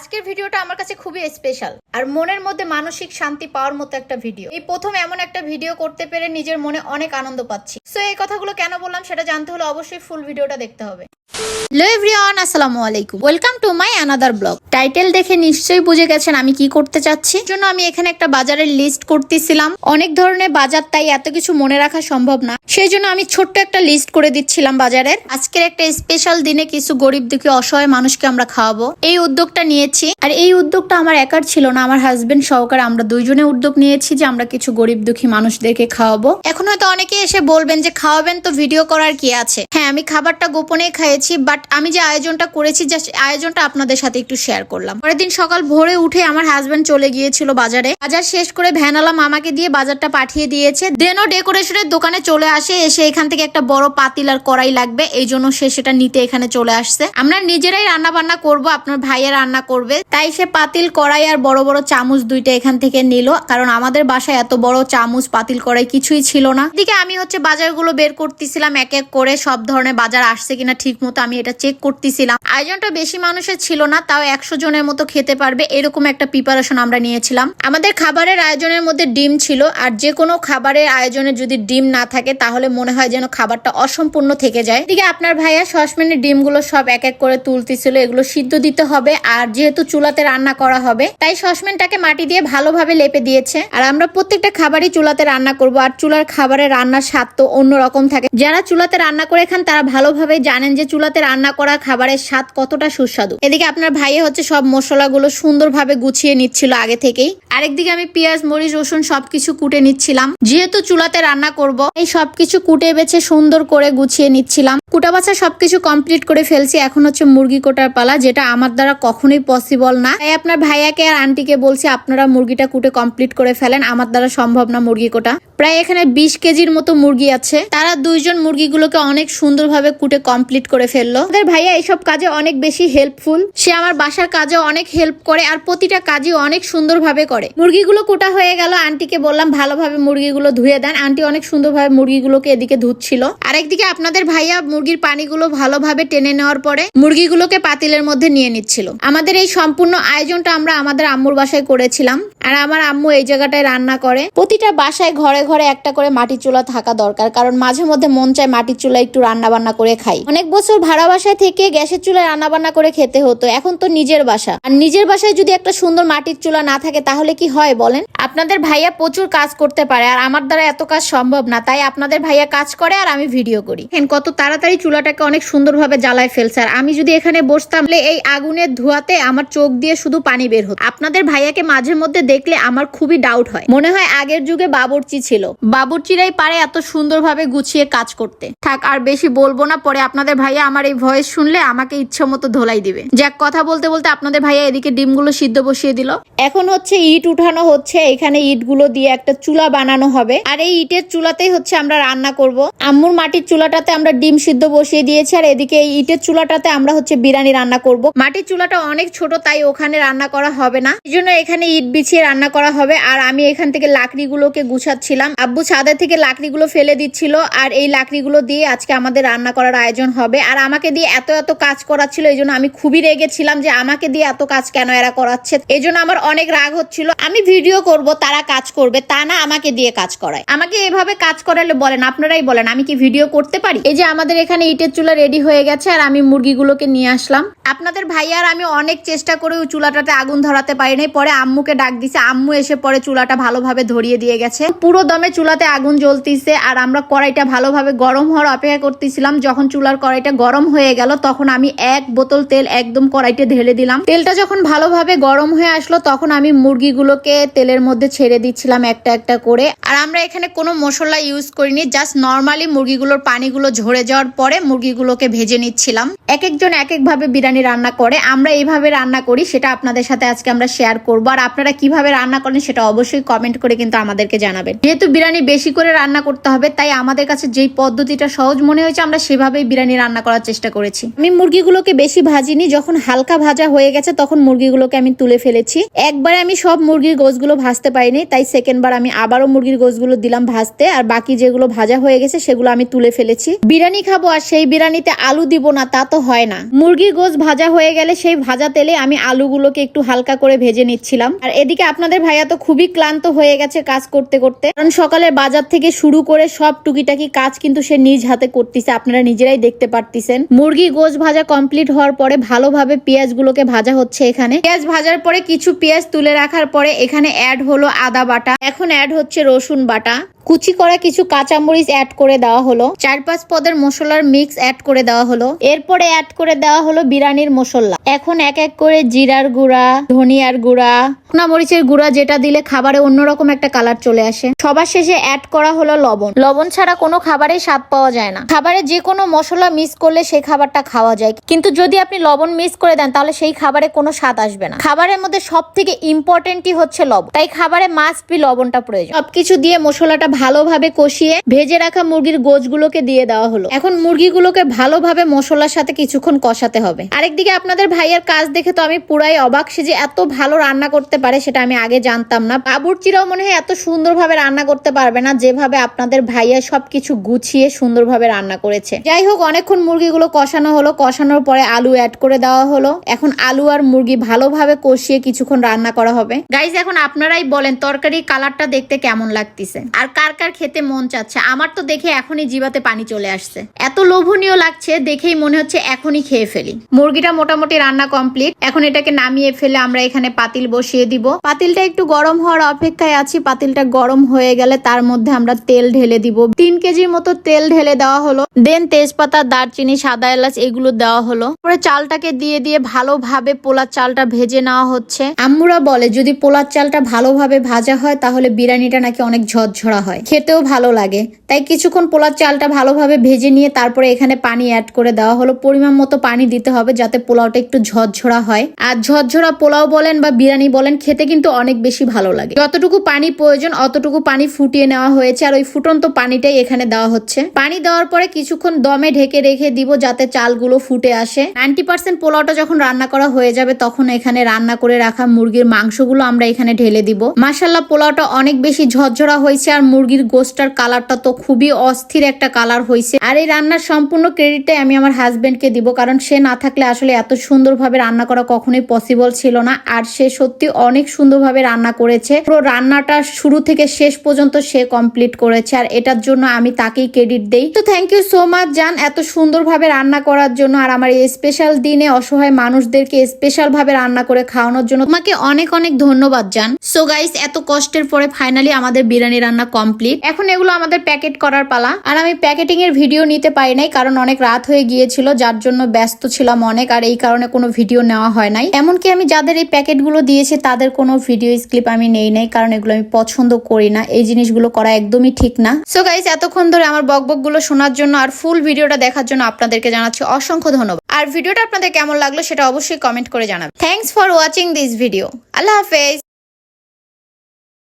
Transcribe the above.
আজকের ভিডিওটা আমার কাছে খুবই স্পেশাল আর মনের মধ্যে মানসিক শান্তি পাওয়ার মতো একটা ভিডিও। এই প্রথম এমন একটা ভিডিও করতে পেরে নিজের মনে অনেক আনন্দ পাচ্ছি। সো এই কথাগুলো কেন বললাম সেটা জানতে হলে অবশ্যই ফুল ভিডিওটা দেখতে হবে। হ্যালো এভরিওয়ান আসসালামু আলাইকুম। Welcome to my another blog title দেখে নিশ্চয়ই বুঝে গেছেন আমি কি করতে চাচ্ছি। জন্য আমি এখানে একটা বাজারের লিস্ট করতেছিলাম। অনেক ধরনের বাজার, তাই এত কিছু মনে রাখা সম্ভব না। সেই জন্য আমি ছোট্ট একটা লিস্ট করে দিচ্ছিলাম বাজারের। আজকের একটা স্পেশাল দিনে কিছু গরিব দুঃখী, অসহায় মানুষকে আমরা খাওয়াবো। এই উদ্যোগটা নিয়েছি। আর এই উদ্যোগটা আমার একার ছিল না, আমার হাজবেন্ড সহকারে আমরা দুইজনে উদ্যোগ নিয়েছি যে আমরা কিছু গরিব দুঃখী মানুষদেরকে খাওয়াবো। এখন হয়তো অনেকে এসে বলবেন যে খাওয়াবেন তো ভিডিও করার কি আছে? হ্যাঁ আমি খাবারটা গোপনেই খাইয়েছি বাট আমি যে আয়োজনটা করেছি জাস্ট আয়োজনটা আপনাদের সাথে একটু শেয়ার করলাম। পরের দিন সকাল ভোরে উঠে আমার হাজবেন্ড চলে গিয়েছিল বাজারে। বাজার শেষ করে ভ্যানালা মামাকে দিয়ে বাজারটা পাঠিয়ে দিয়েছে। দেনও ডেকোরেশনের দোকানে চলে আসে, এসে এখান থেকে একটা বড় পাতিল আর কড়াই লাগবে, এই জন্য সে সেটা নিতে এখানে চলে আসছে। আমরা নিজেরাই রান্না বান্না করব, আপনার ভাইয়া রান্না করবে। তাই সে পাতিল কড়াই আর বড় বড় চামচ দুইটা এখান থেকে নিল। কারণ আমাদের বাসায় এত বড় চামচ পাতিল কড়াই কিছুই ছিল না। এদিকে আমি হচ্ছে বাজারগুলো বের করতেছিলাম এক এক করে। সব ধরনের বাজার আসছে কিনা ঠিক মতো আমি এটা চেক করতেছিলাম। আয়োজনটা বেশি মানুষের ছিল না, তাও একশো জনের মতো খেতে পারবে এরকম একটা প্রিপারেশন আমরা নিয়েছিলাম। আমাদের খাবারের আয়োজনের মধ্যে ডিম ছিল। আর যে কোনো খাবারের আয়োজনে যদি ডিম না থাকে, তাহলে মনে হয় যেন খাবারটা অসম্পূর্ণ থেকে যায়। এদিকে আপনার ভাইয়া সসম্যানের ডিমগুলো সব এক এক করে তুলতেছিল। এগুলো সিদ্ধ দিতে হবে। আর যেহেতু চুলাতে রান্না করা হবে, তাই সসম্যানটাকে মাটি দিয়ে ভালোভাবে লেপে দিয়েছে। আর আমরা প্রত্যেকটা খাবারই চুলাতে রান্না করব, আর চুলার খাবারের রান্নার স্বাদ তো অন্যরকম থাকে। যারা চুলাতে রান্না করে খান, তারা ভালোভাবে জানেন যে চুলাতে রান্না করা খাবারের স্বাদ কতটা সুস্বাদু। এদিকে আপনার ভাইয়ে হচ্ছে সব মশলাগুলো সুন্দরভাবে গুছিয়ে নিচ্ছিল আগে থেকেই। আরেকদিকে আমি পেঁয়াজ, মরিচ, রসুন সবকিছু কুটে নিচ্ছিলাম। যেহেতু চুলাতে রান্না করব, এই সবকিছু কুটে বেছে সুন্দর করে গুছিয়ে নিচ্ছিলাম। কুটা বাছা সবকিছু কমপ্লিট করে ফেলছি। এখন হচ্ছে মুরগি কোটার পালা, যেটা আমার দ্বারা কখনোই পসিবল না। তাই আপনার ভাইয়াকে আর আন্টিকে বলছি, আপনারা মুরগিটা কুটে কমপ্লিট করে ফেলেন। আমার দ্বারা সম্ভব না মুরগি কোটা। প্রায় এখানে বিশ কেজির মতো মুরগি আছে। তারা দুইজন মুরগিগুলোকে অনেক সুন্দরভাবে কুটে কমপ্লিট করে ফেলল। আমাদের ভাইয়া এইসব কাজে অনেক বেশি হেল্পফুল সে আমার বাসার কাজে অনেক হেল্প করে আর প্রতিটা কাজই অনেক সুন্দরভাবে করে। মুরগিগুলো কোটা হয়ে গেল। আন্টিকে বললাম, ভালোভাবে মুরগিগুলো ধুয়ে দেন। আন্টি অনেক সুন্দরভাবে মুরগিগুলোকে এদিকে ধুচ্ছিল। আর একদিকে আপনাদের ভাইয়া মুরগির পানিগুলো ভালোভাবে টেনে নেওয়ার পরে মুরগিগুলোকে পাতিলের মধ্যে নিয়ে নিচ্ছিল। আমাদের এই সম্পূর্ণ আয়োজনটা আমরা আমাদের আম্মুর বাসায় করেছিলাম। আর আমার আম্মু এই জায়গাটায় রান্না করে। প্রতিটা বাসায় ঘরে ঘরে একটা করে মাটির চুলা থাকা দরকার, কারণ মাঝে মধ্যে মন চায় মাটির চুলা একটু রান্না বান্না করে খাই। অনেক বছর ভাড়া বাসায় থেকে গ্যাসের চুলা রান্না বান্না করে খেতে হতো, এখন তো নিজের বাসা। আর নিজের বাসায় যদি একটা সুন্দর মাটির চুলা না থাকে, তাহলে কি হয় বলেন? আপনাদের ভাইয়া প্রচুর কাজ করতে পারে আর আমার দ্বারা এত কাজ সম্ভব না তাই আপনাদের ভাইয়া কাজ করে আর আমি ভিডিও করি। হ্যাঁ কত তাড়াতাড়ি চুলাটাকে অনেক সুন্দরভাবে জ্বালায় ফেলছে আর আমি যদি এখানে বসতাম তাহলে এই আগুনের ধোয়াতে আমার চোখ দিয়ে শুধু পানি বের হতো। আপনাদের ভাইয়াকে মাঝে মধ্যে দেখলে আমার খুবই ডাউট হয়। মনে হয় আগের যুগে বাবুর্চি ছিল। বাবুর্চিরাই পারে এত সুন্দরভাবে গুছিয়ে কাজ করতে। থাক আর বেশি বলব না পরে আপনাদের ভাইয়া আমার এই ভয়েস শুনলে আমাকে ইচ্ছে মতো ধোলাই দিবে। যাক কথা বলতে বলতে আপনাদের ভাইয়া এদিকে ডিমগুলো সিদ্ধ বসিয়ে দিল। এখন হচ্ছে ইট উঠানো হচ্ছে এখানে ইটগুলো দিয়ে একটা চুলা বানানো হবে। আর এই ইটের চুলাতেই হচ্ছে আমরা রান্না করব। আম্মুর মাটির চুলাটাতে আমরা ডিম সিদ্ধ বসিয়ে দিয়েছি আর এদিকে এই ইটের চুলাটাতে আমরা হচ্ছে বিরিয়ানি রান্না করব। মাটির চুলাটা অনেক ছোট, তাই ওখানে রান্না করা হবে না। এই জন্য এখানে ইট বিছিয়ে রান্না করা হবে। আর আমি এখান থেকে লাকড়িগুলোকে গুছাচ্ছিলাম। আব্বু ছাদের থেকে লাকড়িগুলো ফেলে দিচ্ছিল। আর এই লাকড়িগুলো দিয়ে আজকে আমাদের রান্না করার আয়োজন হবে। আর আমাকে দিয়ে এত এত কাজ করাচ্ছিল, এই জন্য আমি খুবই রেগেছিলাম যে আমাকে দিয়ে এত কাজ কেন এরা করাচ্ছে? এই জন্য আমার অনেক রাগ হচ্ছিল। আমি ভিডিও করব তারা কাজ করবে, তা না আমাকে দিয়ে কাজ করায়। আমাকে এভাবে কাজ করালে বলেন, আপনারাই বলেন, আমি কি ভিডিও করতে পারি? এই যে আমাদের এখানে ইটের চুলা রেডি হয়ে গেছে, আর আমি মুরগিগুলোকে নিয়ে আসলাম। আপনাদের ভাইয়ার আমি অনেক চেষ্টা করে ওই চুলাটাতে আগুন ধরাতে পারি নাই, পরে আম্মুকে ডাক দিছে, আম্মু এসে পরে চুলাটা ভালোভাবে ধরিয়ে দিয়ে গেছে। পুরো দমে চুলাতে আগুন জ্বলতিছে, আর আমরা কড়াইটা ভালোভাবে গরম হওয়ার অপেক্ষা করতেছিলাম। যখন চুলার কড়াইটা গরম হয়ে গেল, তখন আমি এক বোতল তেল একদম কড়াইতে ঢেলে দিলাম। তেলটা যখন ভালোভাবে গরম হয়ে আসলো, তখন আমি মুরগিগুলোকে তেলের মধ্যে ছেড়ে দিচ্ছিলাম একটা একটা করে। আর আমরা এখানে কোনো মশলা ইউজ করিনি জাস্ট নর্মালি মুরগিগুলোর পানিগুলো ঝরে যাওয়ার পরে মুরগিগুলোকে ভেজে নিচ্ছিলাম। এক একজন এক এক ভাবে বিরিয়ানি রান্না করে, আমরা এইভাবে রান্না করি, সেটা আপনাদের সাথে আজকে আমরা শেয়ার করব। আর আপনারা কীভাবে রান্না করেন সেটা অবশ্যই কমেন্ট করে কিন্তু আমাদেরকে জানাবেন। যেহেতু বিরিয়ানি বেশি করে রান্না করতে হবে, তাই আমাদের কাছে যেই পদ্ধতিটা সহজ মনে হয়েছে, আমরা সেভাবেই বিরিয়ানি রান্না করার চেষ্টা করেছি। আমি মুরগিগুলোকে বেশি ভাজিনি, যখন হালকা ভাজা হয়ে গেছে, তখন মুরগিগুলোকে আমি তুলে ফেলেছি। একবারে আমি সব মুরগির গোছগুলো ভাজতে পারিনি, তাই সেকেন্ড বার আমি আবারও মুরগির গোশগুলো দিলাম ভাজতে, আর বাকি যেগুলো ভাজা হয়ে গেছে সেগুলো আমি তুলে ফেলেছি। বিরিয়ানি খাব আর সেই বিরিয়ানিতে আলু দিব না, তা তো হয় না। মুরগির গোশ ভাজা হয়ে গেলে সেই ভাজা তেলে আমি আলুগুলোকে একটু হালকা করে ভেজে নিচ্ছিলাম। আর এদিকে আপনাদের ভাইয়া তো খুবই ক্লান্ত হয়ে গেছে কাজ করতে করতে। কারণ সকালে বাজার থেকে শুরু করে সব টুকিটাকি কাজ কিন্তু সে নিজ হাতে করতেছে, আপনারা নিজেরাই দেখতে পারতেছেন। মুরগি গোশ ভাজা কমপ্লিট হওয়ার পরে ভালোভাবে পেঁয়াজগুলোকে ভাজা হচ্ছে এখানে। পেঁয়াজ ভাজার পরে কিছু পেঁয়াজ তুলে রাখার পরে এখানে অ্যাড হলো আদা বাটা। এখন অ্যাড হচ্ছে রসুন বাটা। কুচি করা কিছু কাঁচামরিচ অ্যাড করে দেওয়া হলো। চার পাঁচ পদের মশলার মিক্স অ্যাড করে দেওয়া হলো। এরপরে অ্যাড করে দেওয়া হলো বিরিয়ানির মশলা। এখন এক এক করে জিরার গুঁড়া, ধনিয়ার গুঁড়া, শুকনা মরিচের গুঁড়া যেটা দিলে খাবারে অন্যরকম একটা কালার চলে আসে। সবার শেষে অ্যাড করা হলো লবণ। লবণ ছাড়া কোনো খাবারে স্বাদ পাওয়া যায় না। খাবারে যে কোনো মশলা মিস করলে সেই খাবারটা খাওয়া যায়। কিন্তু যদি আপনি লবণ মিক্স করে দেন, তাহলে সেই খাবারে কোনো স্বাদ আসবে না। খাবারের মধ্যে সব থেকে ইম্পর্টেন্টই হচ্ছে লবণ। তাই খাবারে মাস্ট বি লবণটা প্রয়োজন। সবকিছু দিয়ে মশলাটা ভালোভাবে কষিয়ে ভেজে রাখা মুরগির গোছগুলোকে দিয়ে দেওয়া হলো। এখন মুরগিগুলোকে ভালোভাবে মশলার সাথে কিছুক্ষণ কষাতে হবে। আরেকদিকে আপনাদের ভাইয়ের কাজ দেখে তো আমি পুরাই অবাক সে যে এত ভালো রান্না করতে পারে সেটা আমি আগে জানতাম না। বাবুর্চিরাও মনে হয় এত সুন্দরভাবে রান্না করতে পারবে না, যেভাবে আপনাদের ভাইয়া সবকিছু গুছিয়ে সুন্দরভাবে রান্না করেছে। যাই হোক, অনেকক্ষণ মুরগিগুলো কষানো হলো। কষানোর পরে আলু অ্যাড করে দেওয়া হলো। এখন আলু আর মুরগি ভালোভাবে কষিয়ে কিছুক্ষণ রান্না করা হবে। গাইজ এখন আপনারাই বলেন, তরকারির কালারটা দেখতে কেমন লাগতেছে? আর কার কার খেতে মন চাচ্ছে? আমার তো দেখে এখনই জিবাতে পানি চলে আসছে। এত লোভনীয় লাগছে, দেখেই মনে হচ্ছে এখনই খেয়ে ফেলি। মুরগিটা মোটামুটি রান্না কমপ্লিট। এখন এটাকে নামিয়ে ফেলে আমরা এখানে পাতিল বসিয়ে দিব। পাতিলটা একটু গরম হওয়ার অপেক্ষায় আছি। পাতিলটা গরম হয়ে গেলে তার মধ্যে আমরা তেল ঢেলে দিব। তিন কেজির মতো তেল ঢেলে দেওয়া হলো। দেন তেজপাতা, দারচিনি, সাদা এলাচ এগুলো দেওয়া হলো। পরে চালটাকে দিয়ে দিয়ে ভালোভাবে পোলার চালটা ভেজে নেওয়া হচ্ছে। আম্মুরা বলে, যদি পোলার চালটা ভালোভাবে ভাজা হয়, তাহলে বিরিয়ানিটা নাকি অনেক ঝরঝরা হয় খেতেও ভালো লাগে। তাই কিছুক্ষণ পোলার চালটা ভালোভাবে ভেজে নিয়ে তারপরে এখানে পানি অ্যাড করে দেওয়া হলো। পরিমাণ মতো পানি দিতে হবে যাতে পোলাওটা একটু ঝরঝরা হয়। আর ঝরঝরা পোলাও বলেন বা বিরিয়ানি বলেন, খেতে কিন্তু অনেক বেশি ভালো লাগে। যতটুকু পানি প্রয়োজন, অতটুকু পানি ফুটিয়ে নেওয়া হয়েছে। আর ওই ফুটন্ত পানিটাই এখানে দেওয়া হচ্ছে। পানি দেওয়ার পরে কিছুক্ষণ দমে ঢেকে রেখে দিব যাতে চালগুলো ফুটে আসে। নাইনটি পার্সেন্ট পোলাওটা যখন রান্না করা হয়ে যাবে, তখন এখানে রান্না করে রাখা মুরগির মাংসগুলো আমরা এখানে ঢেলে দিব। মাসাল্লাহ পোলাওটা অনেক বেশি ঝরঝরা হয়েছে আর মুরগির গোস্টার কালারটা তো খুবই অস্থির একটা কালার হয়েছে আর এই রান্নার সম্পূর্ণ ক্রেডিটটাই আমি আমার হাজবেন্ডকে দিব, কারণ সে না থাকলে আসলে এত সুন্দরভাবে রান্না করা কখনোই পসিবল ছিল না। আর সে সত্যি অনেক সুন্দরভাবে রান্না করেছে। পুরো রান্নাটা শুরু থেকে শেষ পর্যন্ত সে কমপ্লিট করেছে, আর এটার জন্য আমি তাকেই ক্রেডিট দেই। তো থ্যাংক ইউ সো মাচ জান, এত সুন্দরভাবে রান্না করার জন্য, আর আমার এই স্পেশাল দিনে অসহায় মানুষদেরকে স্পেশাল ভাবে রান্না করে খাওয়ানোর জন্য তোমাকে অনেক অনেক ধন্যবাদ, জান। সো গাইস এত কষ্টের পরে ফাইনালি আমাদের বিরিয়ানি রান্না কমপ্লিট এখন এগুলো আমাদের প্যাকেট করার পালা। আর আমি প্যাকেটিং এর ভিডিও নিতে পারি নাই, কারণ অনেক রাত হয়ে গিয়েছিল, যার জন্য ব্যস্ত ছিলাম অনেক, আর এই কারণে কোনো ভিডিও নেওয়া হয় নাই। এমনকি আমি যাদের এই প্যাকেটগুলো দিয়েছি, তাদের কোনো ভিডিও ক্লিপ আমি নেই নাই, কারণ এগুলো আমি পছন্দ করি না। এই জিনিসগুলো করা একদমই ঠিক না। সো গাইস এতক্ষণ ধরে আমার বকবকগুলো শোনার জন্য আর ফুল ভিডিওটা দেখার জন্য আপনাদেরকে জানাচ্ছি অসংখ্য ধন্যবাদ। আর ভিডিওটা আপনাদের কেমন লাগল, সেটা অবশ্যই কমেন্ট করে জানাবেন। Thanks for watching this video আল্লাহ হাফেজ।